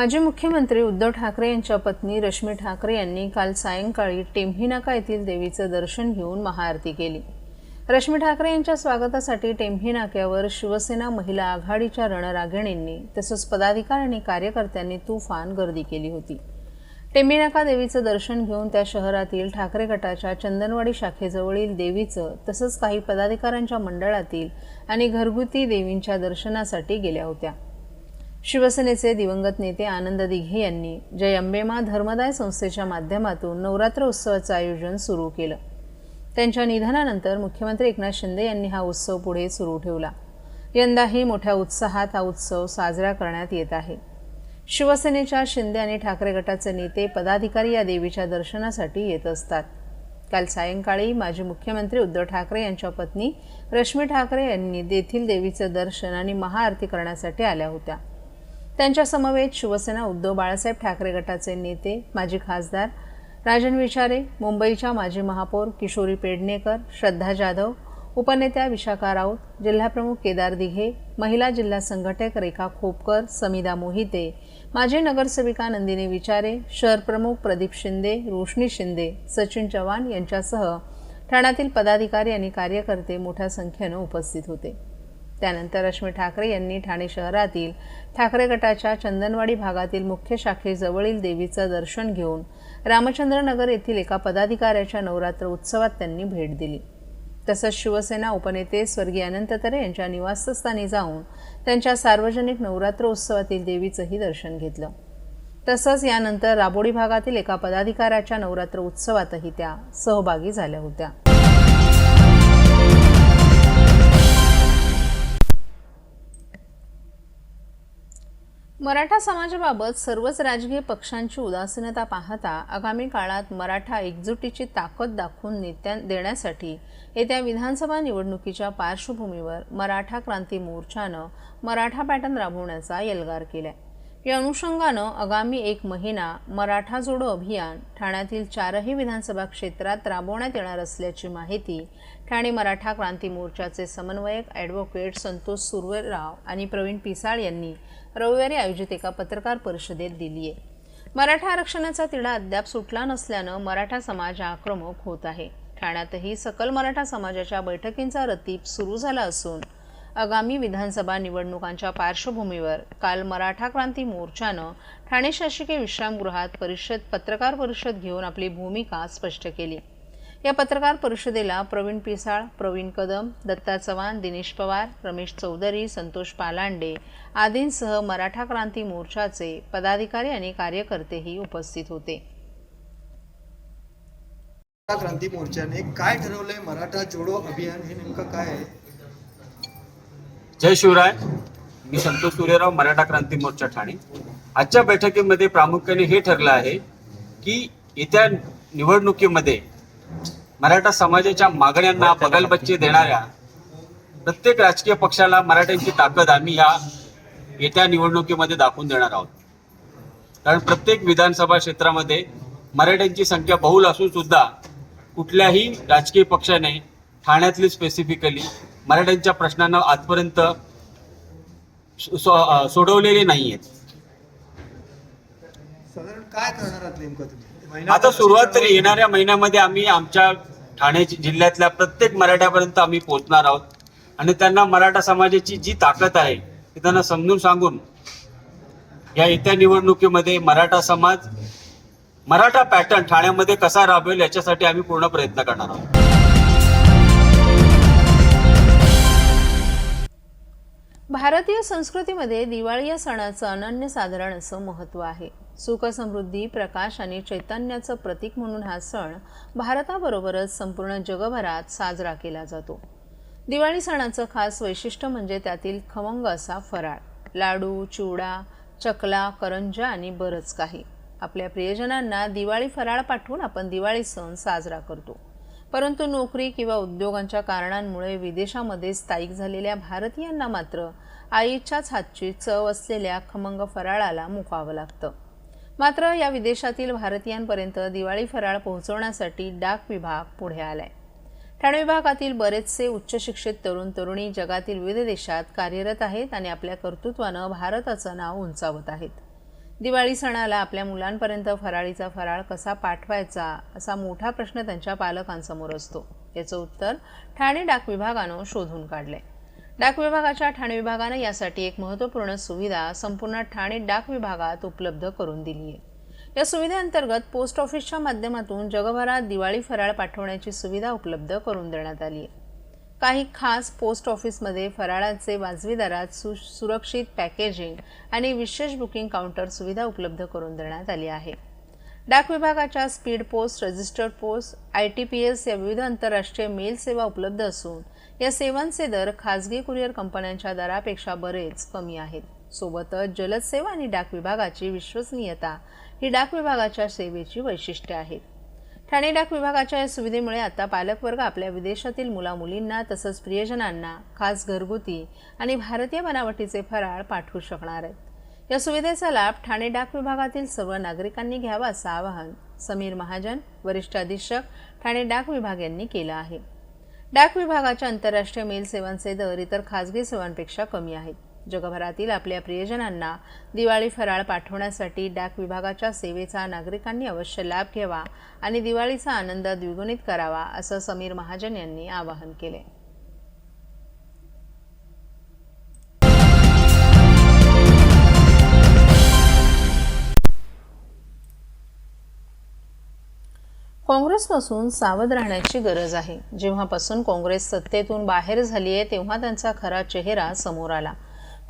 माजी मुख्यमंत्री उद्धव ठाकरे यांच्या पत्नी रश्मी ठाकरे यांनी काल सायंकाळी टेंभी नाका येथील देवीचं दर्शन घेऊन महाआरती केली. रश्मी ठाकरे यांच्या स्वागतासाठी टेंभी नाक्यावर शिवसेना महिला आघाडीच्या रणरागिणींनी तसंच पदाधिकारी आणि कार्यकर्त्यांनी तुफान गर्दी केली होती. टेंभी नाका देवीचं दर्शन घेऊन त्या शहरातील ठाकरे गटाच्या चंदनवाडी शाखेजवळील देवीचं तसंच काही पदाधिकाऱ्यांच्या मंडळातील आणि घरगुती देवींच्या दर्शनासाठी गेल्या होत्या. शिवसेनेचे दिवंगत नेते आनंद दिघे यांनी जय अंबेमा धर्मदाय संस्थेच्या माध्यमातून नवरात्र उत्सवाचं आयोजन सुरू केलं. त्यांच्या निधनानंतर मुख्यमंत्री एकनाथ शिंदे यांनी हा उत्सव पुढे सुरू ठेवला. यंदाही मोठ्या उत्साहात हा उत्सव साजरा करण्यात येत आहे. शिवसेनेच्या शिंदे आणि ठाकरे गटाचे नेते पदाधिकारी या देवीच्या दर्शनासाठी येत असतात. काल सायंकाळी माजी मुख्यमंत्री उद्धव ठाकरे यांच्या पत्नी रश्मी ठाकरे यांनी देथील देवीचं दर्शन आणि महाआरती करण्यासाठी आल्या होत्या. त्यांच्या समवेत शिवसेना उद्धव बाळासाहेब ठाकरे गटाचे नेते माजी खासदार राजन विचारे मुंबईच्या माजी महापौर किशोरी पेडणेकर श्रद्धा जाधव उपनेत्या विशाखा राऊत जिल्हाप्रमुख केदार दिघे महिला जिल्हा संघटक रेखा खोपकर समिदा मोहिते माजी नगरसेविका नंदिनी विचारे शहरप्रमुख प्रदीप शिंदे रोशनी शिंदे सचिन चव्हाण यांच्यासह ठाण्यातील पदाधिकारी आणि कार्यकर्ते मोठ्या संख्येनं उपस्थित होते. त्यानंतर रश्मी ठाकरे यांनी ठाणे शहरातील ठाकरे गटाच्या चंदनवाडी भागातील मुख्य शाखेजवळील देवीचं दर्शन घेऊन रामचंद्रनगर येथील एका पदाधिकाऱ्याच्या नवरात्र उत्सवात त्यांनी भेट दिली. तसंच शिवसेना उपनेते स्वर्गीय अनंत तरे यांच्या निवासस्थानी जाऊन त्यांच्या सार्वजनिक नवरात्र उत्सवातील देवीचंही दर्शन घेतलं. तसंच यानंतर राबोडी भागातील एका पदाधिकाऱ्याच्या नवरात्र उत्सवातही त्या सहभागी झाल्या होत्या. मराठा समाजाबाबत सर्वच राजकीय पक्षांची उदासीनता पाहता आगामी काळात मराठा एकजुटीची ताकद दाखवून नेत्या देण्यासाठी येत्या विधानसभा निवडणुकीच्या पार्श्वभूमीवर मराठा क्रांती मोर्चानं मराठा पॅटर्न राबवण्याचा एल्गार केलाय. या अनुषंगानं आगामी एक महिना मराठा जोडो अभियान ठाण्यातील चारही विधानसभा क्षेत्रात राबवण्यात येणार असल्याची माहिती ठाणे मराठा क्रांती मोर्चाचे समन्वयक ॲडव्होकेट संतोष सुर्वेराव आणि प्रवीण पिसाळ यांनी रविवारी आयोजित एका पत्रकार परिषदेत दिली आहे. मराठा आरक्षणाचा तिढा अद्याप सुटला नसल्यानं मराठा समाज आक्रमक होत आहे. ठाण्यातही सकल मराठा समाजाच्या बैठकींचा रतीप सुरू झाला असून आगामी विधानसभा निवडणुकांच्या पार्श्वभूमीवर काल मराठा क्रांती मोर्चानं ठाणे शासकीय विश्रामगृहात परिषद पत्रकार परिषद घेऊन आपली भूमिका स्पष्ट केली. या पत्रकार परिषदेला प्रवीण पिसाळ प्रवीण कदम दत्ता चव्हाण दिनेश पवार रमेश चौधरी संतोष पालांडे आदींसह मराठा क्रांती मोर्चाचे पदाधिकारी आणि कार्यकर्तेही उपस्थित होते. क्रांती मोर्चाने काय ठरवलंय? मराठा जोडो अभियान हे नेमकं काय आहे? जय शिवराय. मी संतोष सूर्यराव मराठा क्रांती मोर्चा ठाणे. आजच्या बैठकीमध्ये प्रामुख्याने हे ठरलं आहे की येत्या निवडणुकीमध्ये मराठा समाजाच्या मागण्यांना बगलबच्चे देणाऱ्या प्रत्येक राजकीय पक्षाला मराठ्यांची ताकद आम्ही या येत्या निवडणुकीमध्ये दाखवून देणार आहोत. कारण प्रत्येक विधानसभा क्षेत्रामध्ये मराठ्यांची संख्या बहुल असून सुद्धा कुठल्याही राजकीय पक्षाने ठाण्यातली स्पेसिफिकली मराठ्यांच्या प्रश्नांना आजपर्यंत सोडवलेले नाही आहेत काय करणार आता सुरुवात तरी येणाऱ्या महिन्यामध्ये आम्ही आमच्या ठाणे जिल्ह्यातल्या प्रत्येक मराठ्यापर्यंत आम्ही पोहोचणार आहोत. आणि त्यांना मराठा समाजाची जी ताकद आहे ती त्यांना समजून सांगून या येत्या निवडणुकीमध्ये मराठा समाज मराठा पॅटर्न ठाण्यामध्ये कसा राबवेल याच्यासाठी आम्ही पूर्ण प्रयत्न करणार आहोत. भारतीय संस्कृतीमध्ये दिवाळी या सणाचं अनन्यसाधारण असं महत्त्व आहे. सुख समृद्धी प्रकाश आणि चैतन्याचं प्रतीक म्हणून हा सण भारताबरोबरच संपूर्ण जगभरात साजरा केला जातो. दिवाळी सणाचं खास वैशिष्ट्य म्हणजे त्यातील खमंग असा फराळ. लाडू चिवडा चकला करंजा आणि बरंच काही. आपल्या प्रियजनांना दिवाळी फराळ पाठवून आपण दिवाळी सण साजरा करतो. परंतु नोकरी किंवा उद्योगांच्या कारणांमुळे विदेशामध्ये स्थायिक झालेल्या भारतीयांना मात्र आईच्याच हातची चव असलेल्या खमंग फराळाला मुकावं लागतं. मात्र या विदेशातील भारतीयांपर्यंत दिवाळी फराळ पोहोचवण्यासाठी डाक विभाग पुढे आलाय. ठाणे विभागातील बरेचसे उच्च शिक्षित तरुण तरुणी जगातील विविध देशात कार्यरत आहेत आणि आपल्या कर्तृत्वानं भारताचं नाव उंचावत आहेत. दिवाळी सणाला आपल्या मुलांपर्यंत फराळीचा फराळ कसा पाठवायचा असा मोठा प्रश्न त्यांच्या पालकांसमोर असतो. याचं उत्तर ठाणे डाक विभागानं शोधून काढलंय. डाक विभागाच्या ठाणे विभागानं यासाठी एक महत्त्वपूर्ण सुविधा संपूर्ण ठाणे डाक विभागात उपलब्ध करून दिली आहे या सुविधेअंतर्गत पोस्ट ऑफिसच्या माध्यमातून जगभरात दिवाळी फराळ पाठवण्याची सुविधा उपलब्ध करून देण्यात आली आहे काही खास पोस्ट ऑफिसमध्ये फराळाचे वाजवी दरात सु सुरक्षित पॅकेजिंग आणि विशेष बुकिंग काउंटर सुविधा उपलब्ध करून देण्यात आली आहे. डाक विभागाच्या speed post registered post I T P S या विविध आंतरराष्ट्रीय मेल सेवा उपलब्ध असून या सेवांचे दर खाजगी कुरिअर कंपन्यांच्या दरापेक्षा बरेच कमी आहेत. सोबतच जलद सेवा आणि डाक विभागाची विश्वसनीयता ही डाक विभागाच्या सेवेची वैशिष्ट्ये आहेत. ठाणे डाक विभागाच्या या सुविधेमुळे आता पालकवर्ग आपल्या विदेशातील मुलामुलींना तसंच प्रियजनांना खास घरगुती आणि भारतीय बनावटीचे फराळ पाठवू शकणार आहेत. या सुविधेचा लाभ ठाणे डाक विभागातील सर्व नागरिकांनी घ्यावा असं आवाहन समीर महाजन वरिष्ठ अधीक्षक ठाणे डाक विभाग यांनी केलं आहे. डाक विभागाच्या आंतरराष्ट्रीय मेल सेवांचे दर इतर खाजगी सेवांपेक्षा कमी आहेत. जगभरातील आपल्या प्रियजनांना दिवाळी फराळ पाठवण्यासाठी डाक विभागाच्या सेवेचा नागरिकांनी अवश्य लाभ घ्यावा आणि दिवाळीचा आनंद द्विगुणित करावा असं समीर महाजन यांनी आवाहन केले. काँग्रेसपासून सावध राहण्याची गरज आहे. जेव्हापासून काँग्रेस सत्तेतून बाहेर झाली आहे तेव्हा त्यांचा खरा चेहरा समोर आला.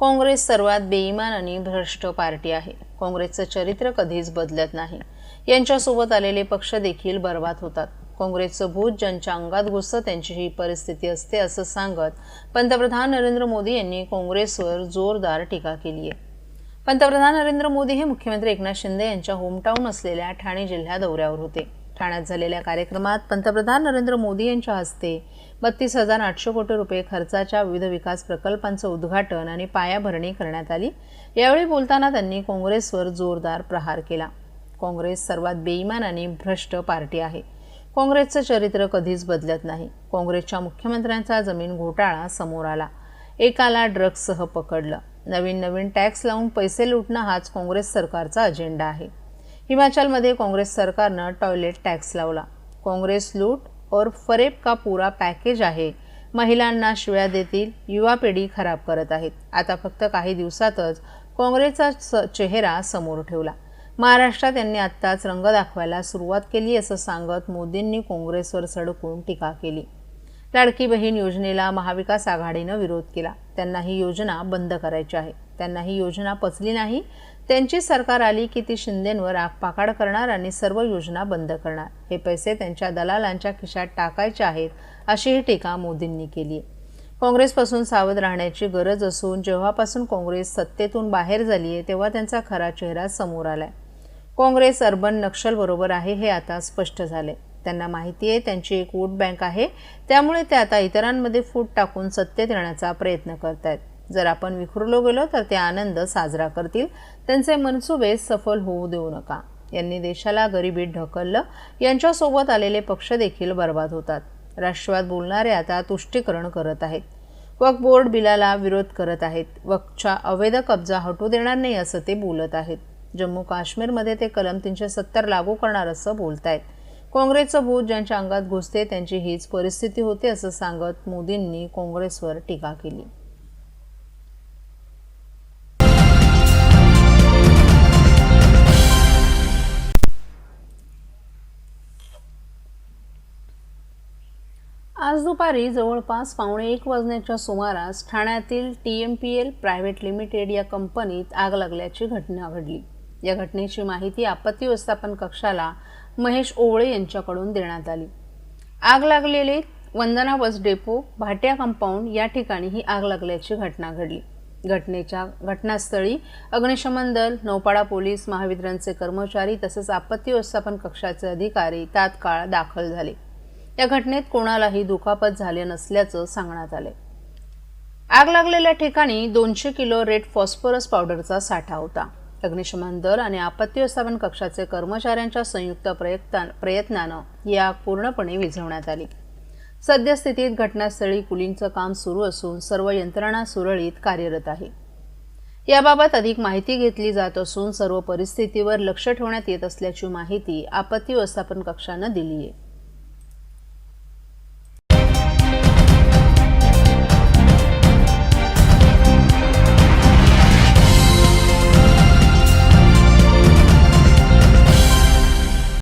काँग्रेस सर्वात बेईमान आणि भ्रष्ट पार्टी आहे. काँग्रेसचं चरित्र कधीच बदलत नाही. यांच्यासोबत आलेले पक्ष देखील बर्बाद होतात. काँग्रेसचं भूत ज्यांच्या अंगात घुसतं त्यांची ही परिस्थिती असते असं सांगत पंतप्रधान नरेंद्र मोदी यांनी काँग्रेसवर जोरदार टीका केली आहे. पंतप्रधान नरेंद्र मोदी हे मुख्यमंत्री एकनाथ शिंदे यांच्या होमटाऊन असलेल्या ठाणे जिल्ह्या दौऱ्यावर होते. ठाण्यात झालेल्या कार्यक्रमात पंतप्रधान नरेंद्र मोदी यांच्या हस्ते बत्तीस हजार आठशे कोटी रुपये खर्चाच्या विविध विकास प्रकल्पांचं उद्घाटन आणि पायाभरणी करण्यात आली. यावेळी बोलताना त्यांनी काँग्रेसवर जोरदार प्रहार केला. काँग्रेस सर्वात बेईमान आणि भ्रष्ट पार्टी आहे. काँग्रेसचं चरित्र कधीच बदलत नाही. काँग्रेसच्या मुख्यमंत्र्यांचा जमीन घोटाळा समोर आला. एकाला ड्रग्जसह पकडलं. नवीन नवीन टॅक्स लावून पैसे लुटणं हाच काँग्रेस सरकारचा अजेंडा आहे. हिमाचलमध्ये काँग्रेस सरकारनं टॉयलेट टॅक्स लावला. काँग्रेस लूट और फरेब का पूरा पॅकेज आहे. महिलांना शिव्या देतील युवा पिढी खराब करत आहेत. आता फक्त काही दिवसातच काँग्रेसचा चेहरा समोर ठेवला. महाराष्ट्रात यांनी आत्ताच रंग दाखवायला सुरुवात केली असं सांगत मोदींनी काँग्रेसवर सडकून टीका केली. लाडकी बहीण योजनेला महाविकास आघाडीनं विरोध केला. त्यांना ही योजना बंद करायची आहे. त्यांना ही योजना पचली नाही त्यांची सरकार आली की ती शिंदेंवर आगपाकाड करणार आणि सर्व योजना बंद करणार. हे पैसे त्यांच्या दलालांच्या खिशात टाकायचे आहेत अशी ही टीका मोदींनी केली आहे. काँग्रेसपासून सावध राहण्याची गरज असून जेव्हापासून काँग्रेस सत्तेतून बाहेर झाली आहे तेव्हा त्यांचा खरा चेहरा समोर आलाय. काँग्रेस अर्बन नक्षलबरोबर आहे हे आता स्पष्ट झाले त्यांना माहिती आहे त्यांची एक वोट बँक आहे त्यामुळे ते आता इतरांमध्ये फूट टाकून सत्तेत येण्याचा प्रयत्न करत आहेत जर आपण विखुरलो गेलो तर ते आनंद साजरा करतील. त्यांचे मनसुबे सफल होऊ देऊ नका. यांनी देशाला गरिबीत ढकललं. यांच्यासोबत आलेले पक्ष देखील बर्बाद होतात. राष्ट्रवाद बोलणारे आता तुष्टीकरण करत आहेत. वक्फ बोर्ड बिलाला विरोध करत आहेत. वक्फच्या अवैध कब्जा हटू देणार नाही असं ते बोलत आहेत. जम्मू काश्मीरमध्ये ते कलम तीनशे सत्तर लागू करणार असं बोलत आहेत काँग्रेसचं भूत ज्यांच्या अंगात घुसते त्यांची हीच परिस्थिती होते असं सांगत मोदींनी काँग्रेसवर टीका केली. आज दुपारी जवळपास पावणे एक वाजण्याच्या सुमारास ठाण्यातील T M P L private limited या कंपनीत आग लागल्याची घटना घडली. या घटनेची माहिती आपत्ती व्यवस्थापन कक्षाला महेश ओवळे यांच्याकडून देण्यात आली. आग लागलेले वंदना बस डेपो भाट्या कंपाऊंड या ठिकाणी ही आग लागल्याची घटना घडली. घटनेच्या घटनास्थळी अग्निशमन दल नौपाडा पोलीस महावितरणचे कर्मचारी तसेच आपत्ती व्यवस्थापन कक्षाचे अधिकारी तात्काळ दाखल झाले. या घटनेत कोणालाही दुखापत झाले नसल्याचं सांगण्यात आले आग लागलेल्या ठिकाणी दोनशे किलो रेड फॉस्फरस पावडरचा साठा होता. अग्निशमन दल आणि आपत्ती व्यवस्थापन कक्षाचे कर्मचाऱ्यांच्या संयुक्त प्रयत्ना प्रयत्नानं ही आग पूर्णपणे विझवण्यात आली. सद्यस्थितीत घटनास्थळी कुलिंगचं काम सुरू असून सर्व यंत्रणा सुरळीत कार्यरत आहे. याबाबत अधिक माहिती घेतली जात असून सर्व परिस्थितीवर लक्ष ठेवण्यात येत असल्याची माहिती आपत्ती व्यवस्थापन कक्षानं दिली आहे